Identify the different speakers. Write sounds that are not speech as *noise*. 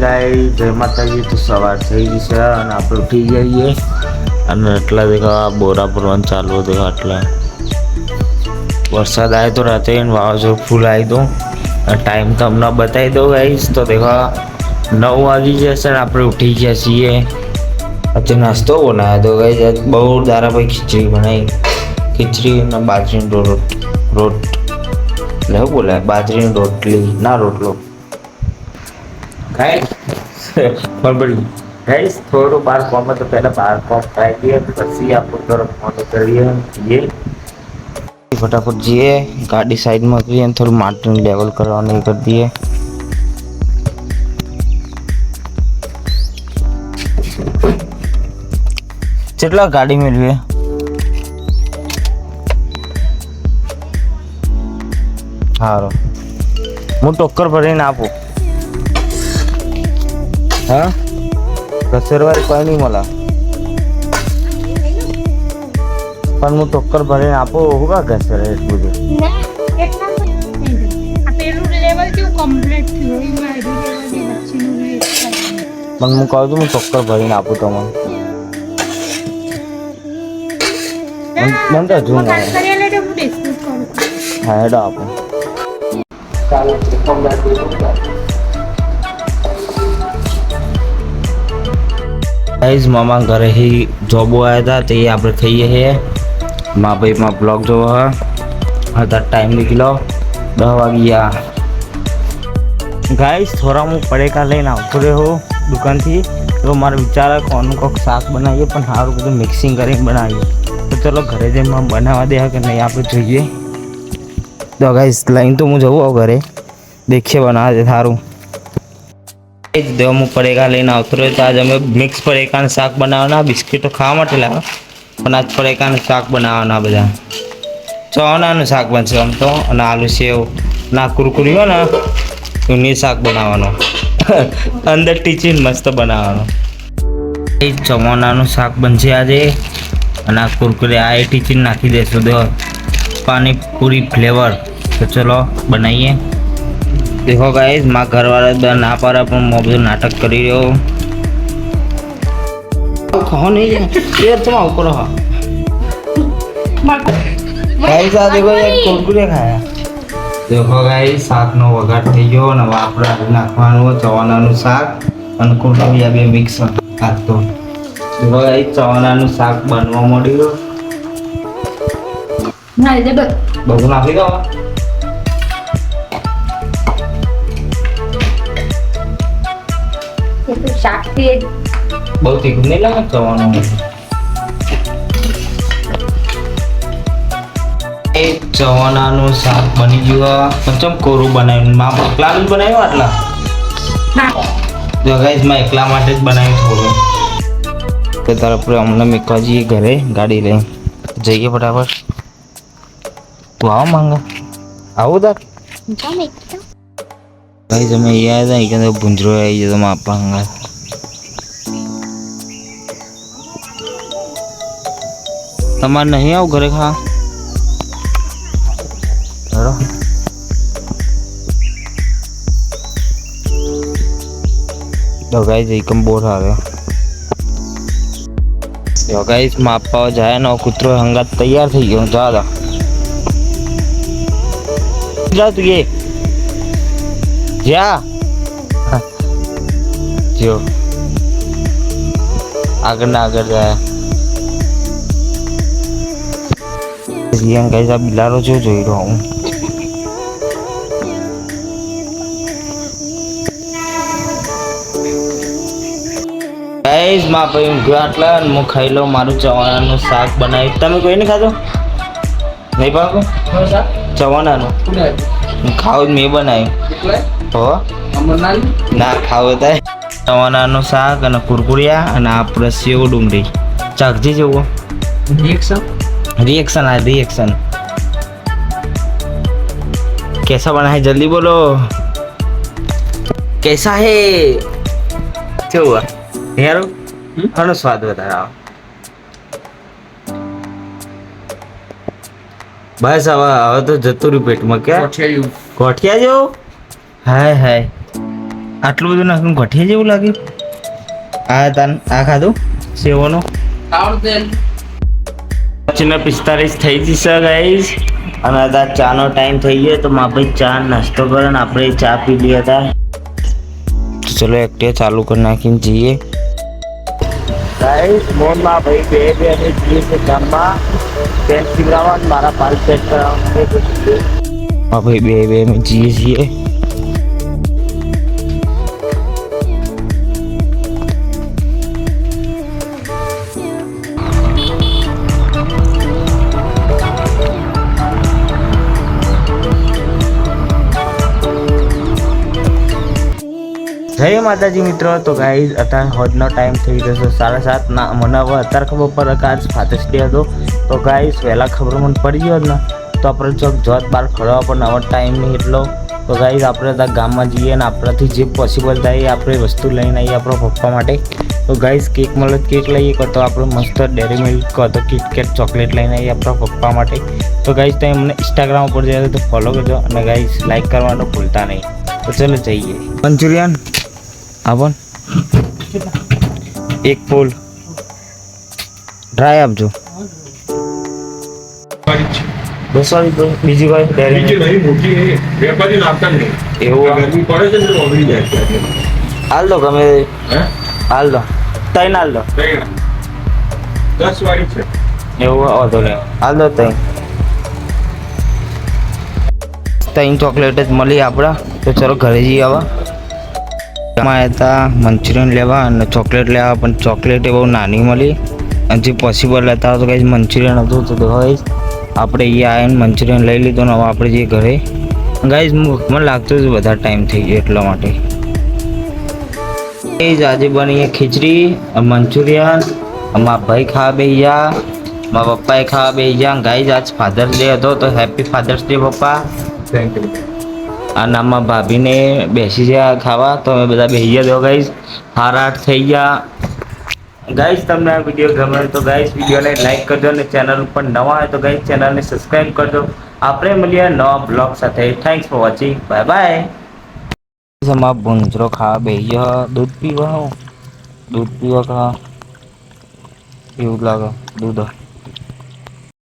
Speaker 1: ગાય જય માતાજી, તો સવાર થઈ ગઈ છે અને આપણે ઉઠી જઈએ અને એટલા દેખા બોરા ભરવાનું ચાલુ હતું આટલા. વરસાદ આવ્યો તો રાતે વાવાઝોડું ફૂલ આવી અને ટાઈમ તમને બતાવી દઉં ગાઈશ તો દેખા નવ વાગી જશે ને આપણે ઉઠી ગયા છીએ. અત્યારે નાસ્તો બનાવ્યો તો ગાઈશ બહુ દારા ભાઈ ખીચડી બનાવી. ખીચડી અને બાજરીનો રોટ રોટ એટલે શું બોલાય? બાજરીની રોટલી, ના રોટલો. ગાઈસ પણ બળી ગાઈસ થોડું બાર કોમ તો પહેલા બાર કોમ ખાઈ દઈએ પછી આપણે તરફ મોટો કરીએ જઈએ ફટાફટ જઈએ ગાડી સાઈડમાં કરીએ અને થોડું માટીનું લેવલ કરવાનું એ કરી દઈએ કેટલા ગાડી મેળવીએ સારું હું ટોક્કર ભરીને આપું હા? કસરવાળી કોઈ નહીં મળે. પણ હું ટોક્કર ભરીને આપો હું કા ઘસેરે એટલું બધું
Speaker 2: પણ
Speaker 1: હું કહું છું હું ટોક્કર ભરીને આપું તમને.
Speaker 2: ના,
Speaker 1: મને તો હજુ
Speaker 2: હું
Speaker 1: હેડો આપું. ગાઈઝ મામા ઘરે હી જોબો આવ્યા હતા, તે આપણે થઈએ છીએ મા ભાઈ માં બ્લોગ જોવો હા. અત્યારે ટાઈમ નીકળ્યો દસ વાગ્યા. ગાઈઝ થોડા હું પડેકા લઈને આવતો રહ્યો દુકાનથી. તો મારો વિચાર આવે કોનું કોક શાક બનાવીએ, પણ સારું બધું મિક્સિંગ કરીને બનાવીએ. તો ચલો ઘરે જઈને બનાવવા દે કે નહીં, આપણે જોઈએ. તો ગાઈઝ લઈને તો હું જવું ઘરે. દેખીએ બનાવે છે સારું એ જ દેવ હું પડેકા લઈને આવતો રહ્યો. તો આજે અમે મિક્સ પડેકાનું શાક બનાવવાના બિસ્કીટો ખાવા માટે લાવ્યા. પણ આજ પડેકાનું શાક બનાવવાના બધા. ચવાનાનું શાક બનશે આમ તો. અને આલુ સેવ, ના કુરકુરી હોય ને એની શાક બનાવવાનો. *laughs* અંદર ટીચીન મસ્ત બનાવવાનો. એ ચવાનાનું શાક બનશે આજે. અને આ કુરકુરી આ એ ટીચીન નાખી દેશું દો પાણીપુરી ફ્લેવર. તો ચલો, બનાવીએ. દેખો ગાઈસમાં ઘરવાળા બધા ના પારા પણ મો બધું નાટક કરી રહ્યો કહો નહીં યાર તમા ઉપર હા. ગાઈસ આ દેખો એક કુરકુરે ખાયા? દેખો ગાઈસ શાકનો વઘાર થઈ ગયો અને આપણે નાખવાનું ચવાનાનું શાક અને કુરકુરિયા બે મિક્સ નાખતો દેખો ગાઈસ ચવાનાનું શાક બનવા મળ્યું
Speaker 2: ના એટલે
Speaker 1: બધું નાખી દો.
Speaker 2: શાકથી
Speaker 1: બહુ તીખું નહીં લાગે ચવાનું એ ચવાનાનું શાક બની ગયું પંચમ ચમ કોરું બનાવ્યું. માં એકલા જ બનાવ્યું આટલા? જો ગાઈસ એકલા માટે જ બનાવ્યું થોડું તો તરફ અમને મેકવા જઈએ ઘરે ગાડી લઈ. જઈએ બરાબર તું આવો માંગે. આવું તાર. ગાઈઝ અમે અહીંયા આવ્યા હતા અહીંયા ભૂંજરો આવી જતો તો આપવા હંગા તમારે નહીં આવું ઘરે ખા હેડો તો ગાઈસ એકમ બોર આવે તો ગાઈસ માપવા જાય નો કૂતરો હંગાત તૈયાર થઈ ગયો જા દા જા તું એ જા જો આગળ ના આગળ જાય. રિયાન કહે બિલારો જો જોઈ રહ્યો હું. માં ભાઈ ઊંઘ્યો આટલા અને હું ખાઈ લઉં મારું ચવાણાનું શાક બનાવ્યું. તમે કોઈ નહીં ખાધો? નહીં પાકો ચવાણાનું. હું ખાવ જ મેં બનાવ્યું. હો? ના ખાવ થાય સવાનાનું શાક અને કુરકુરિયા અને આપણે સેવ ડુંગળી. ચાખજી જેવું રિએક્શન રિએક્શન આ રિએક્શન કેસા બના હે જલ્દી બોલો. કેસા હે? કેવું હેરો? ઘણો સ્વાદ વધારે આવે. બસ હવે હવે તો જતું રૂપેટમાં કે ગોઠિયા જેવું હાય હાય. આટલું બધું નાખ્યું ગઠિયા જેવું લાગે આ તાન આ ખાધું? સેવોનો? પછીને પિસ્તાલીસ થઈ જશે ગાઈઝ અને અત્યારે ચાનો ટાઈમ થઈ ગયો તો મારા ભાઈ ચા નાસ્તો કરે ને આપણે ચા પી લઈએ હતા તો ચલો એક્ટિવા ચાલુ કરી નાખીને જઈએ. ગાઈસ મોનમાં ભાઈ બે બે અને જઈએ છે ગામમાં પેન્ટ મારા પાલ પેટ કરાવવા મા ભાઈ બે બે અમે જઈએ છીએ. જય માતાજી મિત્રો. તો ગાઈઝ અત્યારે હોજનો ટાઈમ થઈ ગયો છે સાડા સાત ના. મને હવે અત્યારે ખબર પડે કે આજ ફાધર્સ ડે હતો. તો ગાઈઝ વહેલા ખબર મને પડી ગયો ને, તો આપણે ચોક જોત બહાર ફરવા પણ આવો ટાઈમ નહીં એટલો. તો ગાઈઝ આપણે ત્યાં ગામમાં જઈએ ને, આપણાથી જે પોસિબલ થાય એ આપણે વસ્તુ લઈને આવીએ આપણા પપ્પા માટે. તો ગાઈઝ કેક મળે કેક લઈએ, કાં તો આપણે મસ્ત ડેરી મિલ્ક કાં તો કિટકેટ ચોકલેટ લઈને આવીએ આપણા પપ્પા માટે. તો ગાઈઝ તમે મને ઇન્સ્ટાગ્રામ ઉપર જાય તો ફોલો કરજો. અને ગાઈઝ લાઈક કરવાનું ભૂલતા નહીં. તો ચલો જઈએ. મંચુરિયન આપણ એક ફૂલ ડ્રાય આપજો. બસ વાળી બીજી કોઈ ડેરી
Speaker 3: બીજી નહીં મોટી નહીં. વેપારી લાવતા નહીં.
Speaker 1: એવું?
Speaker 3: ગરમી પડે છે તો ઓગળી જાય છે.
Speaker 1: હાલ દો ગમે. હાલ દો. તૈન હાલ દો.
Speaker 3: દસ વાળી છે.
Speaker 1: એવું વાંધો નહીં. હાલ દો તૈન તૈન ચોકલેટ જ મળી આપણા. તો ચલો ઘરે જઈએ હવે. એમાં હતા મંચુરિયન લેવા અને ચોકલેટ લેવા, પણ ચોકલેટ એ બહુ નાની મળી. અને જે પોસિબલ લેતા તો કંઈ મંચુરિયન હતું તો ગાઈઝ આપણે એ આવીને મંચુરિયન લઈ લીધું ને આપણે જે ઘરે. ગાઈઝ મને લાગતું હતું બધા ટાઈમ થઈ ગયો એટલા માટે. એ જ આજે બની ખીચડી મંચુરિયન મારા ભાઈ ખાવા બે ગયા મારા પપ્પાએ ખાવા બેસી ગયા. ગાઈઝ, આજ ફાધર્સ ડે હતો તો હેપી ફાધર્સ ડે પપ્પા.
Speaker 3: થેન્ક યુ
Speaker 1: આ નામમાં ભાભીને બેસી ગયા ખાવા. તો અમે બધા બેસી ગયા. દો ગાઈઝ હાર આઠ થઈ ગયા. ગાઈઝ તમને આ વીડિયો ગમે તો ગાઈઝ વિડીયોને લાઈક કરજો અને ચેનલ ઉપર નવા હોય તો ગાઈઝ ચેનલને સબસ્ક્રાઈબ કરજો. આપણે મળીએ નવા બ્લોગ સાથે. Thanks for watching bye bye અમારા ભૂંજરો ખાવા બેસી દૂધ પીવા દૂધ પીવા ખા એવું લાગે. દૂધ.